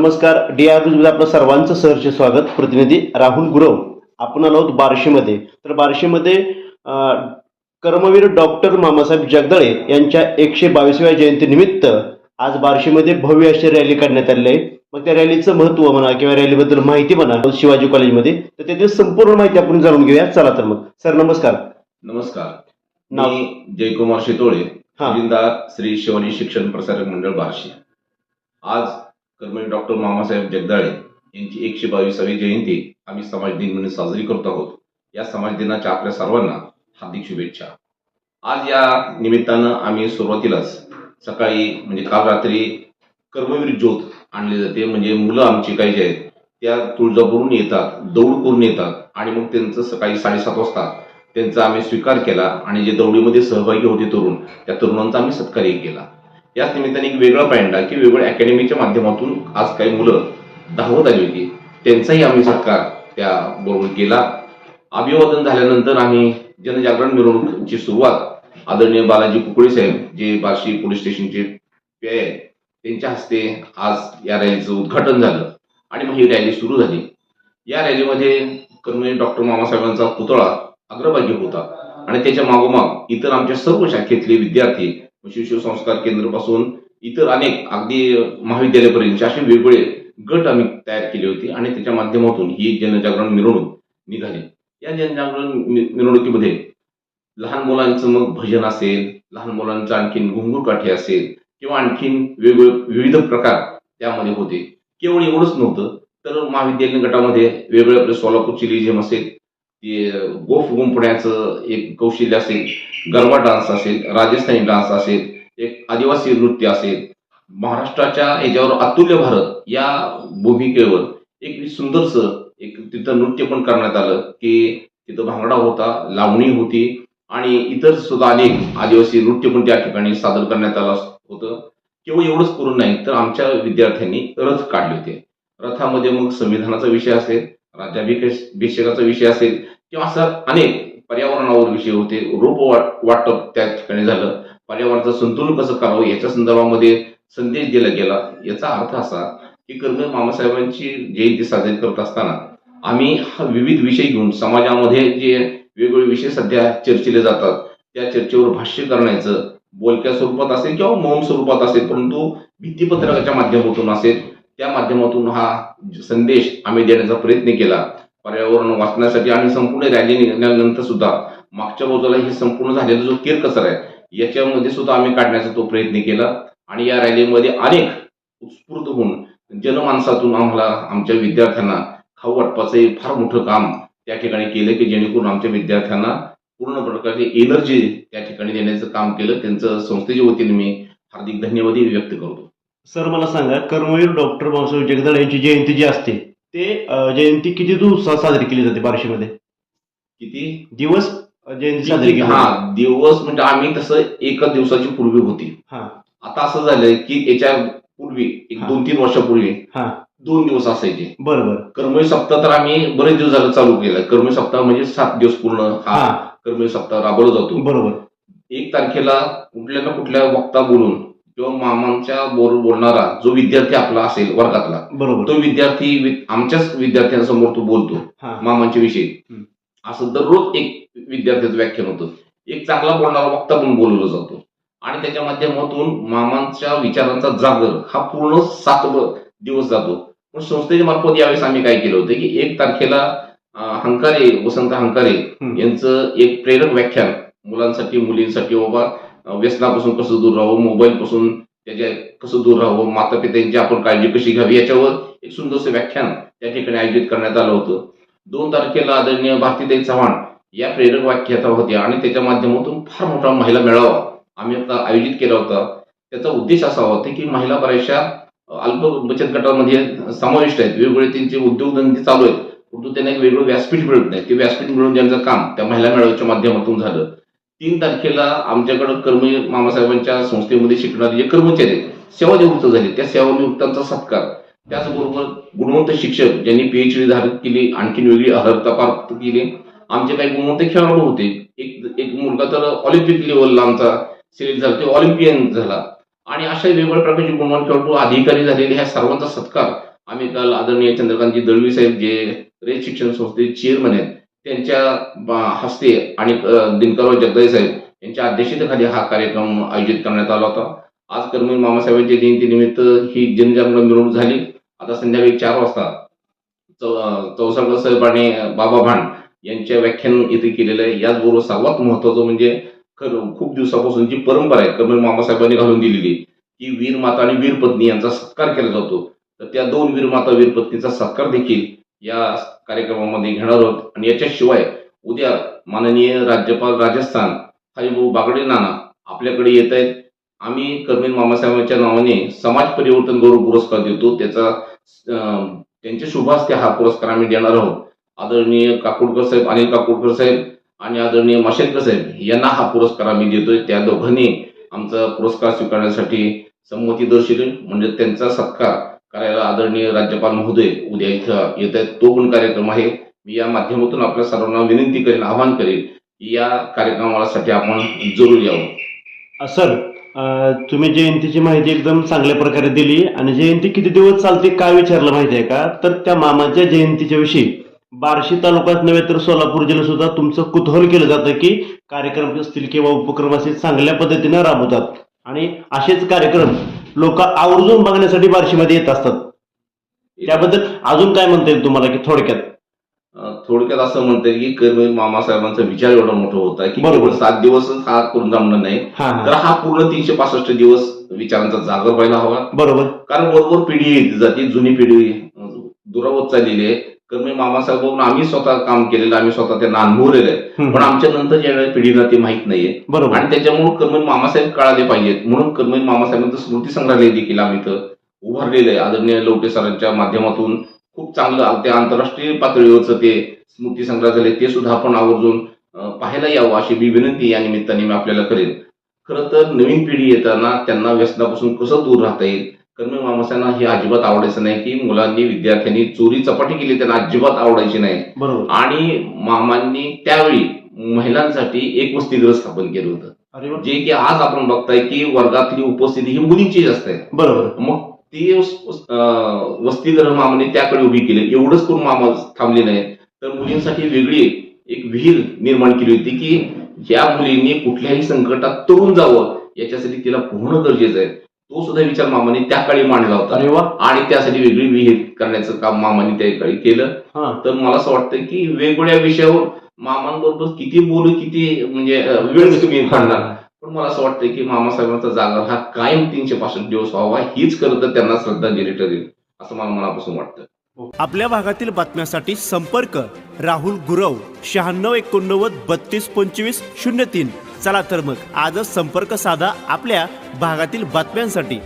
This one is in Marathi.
नमस्कार डी आरमध्ये आपलं सर्वांचं सहर्ष स्वागत. प्रतिनिधी राहुल गुरव आपण आलो आहोत बार्शीमध्ये. तर बार्शीमध्ये कर्मवीर डॉक्टर मामासाहेब जगदळे यांच्या एकशे बावीसव्या जयंतीनिमित्त आज बार्शीमध्ये भव्य अशी रॅली काढण्यात आली आहे. मग त्या रॅलीचं महत्त्व म्हणा किंवा रॅलीबद्दल माहिती म्हणा शिवाजी कॉलेजमध्ये तर त्यातील संपूर्ण माहिती आपण जाणून घेऊया. चला तर मग. सर नमस्कार. नमस्कार. नाव- जयकुमार शितोळे हा. श्री शिवाजी शिक्षण प्रसारक मंडळ बार्शी. आज कर्मवीर म्हणजे डॉक्टर मामासाहेब जगदाळे यांची एकशे बावीसावी जयंती आम्ही समाज दिन म्हणून साजरी करत आहोत. या समाज दिनाच्या आपल्या सर्वांना हार्दिक शुभेच्छा. आज या निमित्तानं आम्ही सुरुवातीलाच सकाळी म्हणजे काल रात्री कर्मवीर ज्योत आणली जाते. म्हणजे मुलं आमची काही जे आहेत त्या तुळजापूरून येतात दौड करून येतात आणि मग त्यांचं सकाळी साडेसात वाजता त्यांचा आम्ही स्वीकार केला आणि जे दौडीमध्ये सहभागी होते तरुण त्या तरुणांचा आम्ही सत्कारही केला. याच निमित्ताने एक वेगळा पॅन्डा की वेगळ्या अकॅडमीच्या माध्यमातून आज काही मुलं धावत आली होती. त्यांचाही आम्ही सत्कार त्या बरोबर केला. अभिवादन झाल्यानंतर आम्ही जनजागरण मिरवणुकीची सुरुवात आदरणीय बालाजी कुकडे साहेब जे बार्शी पोलीस स्टेशनचे पी आय त्यांच्या हस्ते आज या रॅलीचं उद्घाटन झालं आणि मग ही रॅली सुरू झाली. या रॅलीमध्ये कर्मवीर डॉक्टर मामासाहेबांचा पुतळा अग्रभागी होता आणि त्याच्या मागोमाग इतर आमच्या सर्व शाखेतले विद्यार्थी म्हणजे शिशु संस्कार केंद्रापासून इतर अनेक अगदी महाविद्यालयापर्यंतचे असे वेगवेगळे गट आम्ही तयार केले होते आणि त्याच्या माध्यमातून ही जनजागरण मिरवणूक निघाली. या जनजागरण मिरवणुकीमध्ये लहान मुलांचं मग भजन असेल लहान मुलांचं आणखीन घुंगूरकाठी असेल किंवा आणखीन वेगवेगळे विविध प्रकार त्यामध्ये होते. केवळ एवढंच नव्हतं तर महाविद्यालयीन गटामध्ये वेगवेगळे आपले सोलापूरची लिजियम असेल की गोफ गुंपण्याचं एक कौशल्य असेल गरबा डान्स असेल राजस्थानी डान्स असेल एक आदिवासी नृत्य असेल महाराष्ट्राच्या याच्यावर अतुल्य भारत या भूमिकेवर एक सुंदरस एक तिथं नृत्य पण करण्यात आलं की तिथं भांगडा होता लावणी होती आणि इतर सुद्धा अनेक आदिवासी नृत्य पण त्या ठिकाणी सादर करण्यात आलं होतं. केवळ एवढंच करून नाही तर आमच्या विद्यार्थ्यांनी रथ काढले होते. रथामध्ये मग संविधानाचा विषय असेल राज्याभिषेकाचा विषय असेल किंवा असं अनेक पर्यावरणावर विषय होते रोप वाट- वाटप त्या ठिकाणी झालं. पर्यावरणाचं संतुलन कसं करावं याच्या संदर्भामध्ये संदेश दिला गेला. याचा अर्थ असा की कर्मवीर मामासाहेबांची जयंती साजरी करत असताना आम्ही हा विविध विषय घेऊन समाजामध्ये जे वेगवेगळे विषय सध्या चर्चेले जातात त्या चर्चेवर भाष्य करण्याचं बोलक्या स्वरूपात असेल किंवा मौन स्वरूपात असेल परंतु भित्तीपत्रकाच्या माध्यमातून असेल. त्या माध्यमातून हा संदेश आम्ही देण्याचा प्रयत्न केला. पर्यावरण वाचण्यासाठी आणि संपूर्ण रॅली निघाल्यानंतर सुद्धा मागच्या बाजूला हे संपूर्ण झालेला जो केरकचरा आहे याच्यामध्ये सुद्धा आम्ही काढण्याचा तो प्रयत्न केला. आणि या रॅलीमध्ये अनेक उत्स्फूर्त होऊन जनमानसातून आम्हाला आमच्या विद्यार्थ्यांना खाऊ वाटपाचं हे फार मोठं काम त्या ठिकाणी केलं की जेणेकरून आमच्या विद्यार्थ्यांना पूर्ण प्रकारची एनर्जी त्या ठिकाणी देण्याचं काम केलं. त्यांचं संस्थेच्या वतीने मी हार्दिक धन्यवादही व्यक्त करतो. सर मला सांगा कर्मवीर डॉक्टर मामासाहेब जगदळे यांची जयंती जी असते ते अं, जयंती किती दिवसात साजरी केली जाते बार्शीमध्ये? किती? दिवस अं, जयंती साजरी केली जाते? हा दिवस म्हणजे आम्ही तसं एका दिवसाची पूर्वी होती. हा. आता असं झालंय की याच्या पूर्वी एक हा. दोन तीन वर्षापूर्वी हा. दोन दिवस असायचे. बरोबर कर्मवीर सप्ताह तर आम्ही बरेच दिवस झालं चालू केलं. कर्मवीर सप्ताह म्हणजे सात दिवस पूर्ण हा हा. कर्मवीर सप्ताह राबवला जातो. बरोबर. एक तारखेला कुठल्या ना कुठल्या वक्ता बोलून किंवा मामांच्या बोल बोलणारा जो विद्यार्थी आपला असेल वर्गातला बरोबर. तो विद्यार्थी आमच्याच विद्यार्थ्यांसमोर तो बोलतो हा. मामांच्या विषयी. हम्म. असं दररोज एक विद्यार्थ्याचं व्याख्यान होतं. एक चांगला बोलणारा वक्ता पण बोलवला जातो. आणि त्याच्या माध्यमातून मामांच्या विचारांचा जागर हा पूर्ण सात व- दिवस जातो. पण संस्थेच्या मार्फत यावेळेस आम्ही काय केलं होतं की एक तारखेला अं, हंकारे वसंत हंकारे हम्म. यांचं एक प्रेरक व्याख्यान मुलांसाठी मुलींसाठी बाबा व्यसनापासून कसं दूर राहावं मोबाईल पासून त्याच्या कसं दूर राहावं माता पित्यांची आपण काळजी कशी घ्यावी याच्यावर एक सुंदरसं व्याख्यान त्या ठिकाणी आयोजित करण्यात आलं होतं. दोन तारखेला आदरणीय भारतीताई चव्हाण या प्रेरक वाक्याचा होत्या आणि त्याच्या माध्यमातून फार मोठा महिला मेळावा आम्ही आता आयोजित केला होता. त्याचा उद्देश असा होता की महिला बऱ्याचशा अल्प बचत गटामध्ये समाविष्ट आहेत. वेगवेगळे त्यांचे उद्योगधंदे चालू आहेत. परंतु त्यांना एक वेगळं व्यासपीठ मिळत नाही. ते व्यासपीठ मिळून त्यांचं काम त्या महिला मेळाव्याच्या माध्यमातून झालं. तीन तारखेला आमच्याकडं कर्म मामासाहेबांच्या संस्थेमध्ये शिकणारे जे कर्मचारी सेवा सेवानिवृत्त झाले त्या सेवानिवृत्तांचा सत्कार. त्याचबरोबर गुणवंत शिक्षक ज्यांनी पीएचडी धारण केली आणखीन वेगळी अर्हता प्राप्त केली. आमचे काही गुणवंत खेळाडू होते. एक एक मुलगा तर ऑलिम्पिक लेवलला आमचा सिलेक्ट झाला ते ऑलिम्पियन झाला. आणि अशा वेगवेगळ्या प्रकारचे गुणवान खेळाडू अधिकारी झालेले ह्या सर्वांचा सत्कार आम्ही काल आदरणीय चंद्रकांतजी दळवी साहेब जे रेत शिक्षण संस्थेचे चेअरमन आहेत त्यांच्या हस्ते आणि अ, दिनकरराव जगदाळे साहेब यांच्या अध्यक्षतेखाली हा कार्यक्रम आयोजित करण्यात आला होता. आज कर्मवीर मामासाहेबांच्या जयंतीनिमित्त ही जनजागरण मिरवणूक झाली. आता संध्याकाळी चार वाजता चौ- चौसाळकर साहेब आणि बाबा भांड यांच्या व्याख्यान इथे केलेलं आहे. याचबरोबर सर्वात महत्वाचं म्हणजे खरं खूप दिवसापासून जी परंपरा आहे कर्मवीर मामासाहेबांनी घालून दिलेली की वीर माता आणि वीर पत्नी यांचा सत्कार केला जातो. तर त्या दोन वीर माता वीर पत्नीचा सत्कार देखील या कार्यक्रमामध्ये घेणार आहोत. आणि याच्याशिवाय उद्या माननीय राज्यपाल राजस्थान हरिभाऊ बागडे नाना आपल्याकडे येत आहेत. आम्ही कर्मीन मामासाहेबांच्या नावाने समाज परिवर्तन गौरव पुरस्कार देतो. त्याचा त्यांच्या शुभास्ते हा पुरस्कार आम्ही देणार आहोत. आदरणीय काकोडकर साहेब अनिल काकोडकर साहेब आणि आदरणीय माशेलकर साहेब यांना हा पुरस्कार आम्ही देतोय. त्या दोघांनी आमचा पुरस्कार स्वीकारण्यासाठी संमती दर्शवली. म्हणजे त्यांचा सत्कार करायला आदरणीय राज्यपाल महोदय उद्या इथं येत आहेत. तो पण कार्यक्रम आहे. मी या माध्यमातून आपल्या सर्वांना विनंती करेन आवाहन करेन की या कार्यक्रमासाठी आपण जरूर यावं. सर तुम्ही जयंतीची माहिती एकदम चांगल्या प्रकारे दिली आणि जयंती किती दिवस चालते काय विचारलं माहिती आहे का? तर त्या मामाच्या जयंतीच्या विषयी बार्शी तालुक्यात नव्हे तर सोलापूर जिल्ह्यात सुद्धा तुमचं कुतूहल केलं जातं की कार्यक्रम असतील किंवा उपक्रम असे चांगल्या पद्धतीनं राबवतात. आणि असेच कार्यक्रम लोक आवर्जून बघण्यासाठी बार्शीमध्ये येत असतात. त्याबद्दल अजून काय म्हणता येईल तुम्हाला की थोडक्यात? थोडक्यात असं म्हणता येईल की कर्मवीर मामासाहेबांचा विचार एवढा मोठा होता की बरोबर. सात दिवसच हा करून जमणार नाही. तर हा पूर्ण तीनशे पासष्ट दिवस विचारांचा जागर व्हायला हवा. बरोबर. कारण बरोबर पिढी येत जाते जुनी पिढी दुरावत चाललेली आहे. कर्मी मामासाहेब बघून आम्ही स्वतः काम केलेलं आम्ही स्वतः त्यांना अनुभवलेलं आहे. पण आमच्या नंतर येणाऱ्या पिढीला ते माहीत नाहीये. बरोबर. आणि त्याच्यामुळे कर्मवीर मामासाहेब कळाले पाहिजेत. म्हणून कर्मवीर मामासाहेबांचं स्मृती संग्रहालय देखील आम्ही इथं उभारलेलं आहे. आदरणीय लवटे सरांच्या माध्यमातून खूप चांगलं ते आंतरराष्ट्रीय पातळीवरचं ते स्मृती संग्रहालय ते सुद्धा आपण आवर्जून पाहायला यावं अशी मी विनंती या निमित्ताने मी आपल्याला करेन. खरं तर नवीन पिढी येताना त्यांना व्यसनापासून कसं दूर राहता येईल? कर्मवीर मामासाहेबांना हे अजिबात आवडायचं नाही की मुलांनी विद्यार्थ्यांनी चोरी चपाटी केली त्यांना अजिबात आवडायची नाही. बरोबर. आणि मामांनी त्यावेळी महिलांसाठी एक वसतिगृह स्थापन केलं होतं. जे की आज आपण बघताय की वर्गातली उपस्थिती ही मुलींची जास्त आहे बरोबर. मग ती वसतिगृह मामाने त्याकडे उभी केली. एवढंच करून मामा थांबले नाही. तर मुलींसाठी वेगळी एक विहीर निर्माण केली होती की ज्या मुलींनी कुठल्याही संकटात तरुण जावं याच्यासाठी तिला पोहणं गरजेचं आहे. तो सुद्धा विचार मामाने त्या काळी मांडला होता. आणि त्यासाठी वेगळी विहीर करण्याचं काम मामाने त्या काळी केलं. हा. तर मला असं वाटतं की वेगवेगळ्या विषयावर मामांबरोबर किती बोलू किती म्हणजे वेळ तुम्ही काढणार पण मला असं वाटतं की मामासाहेबांचा जागर हा कायम तीनशे पासष्ट दिवस व्हावा हीच खरं तर त्यांना श्रद्धांजली ठरेल असं मला मनापासून वाटतं. आपल्या भागातील बातम्यांसाठी संपर्क राहुल गुरव शहाण्णव एकोणनव्वद बत्तीस पंचवीस शून्य तीन. चला तर मग आजच संपर्क साधा आपल्या भागातील बातम्यांसाठी.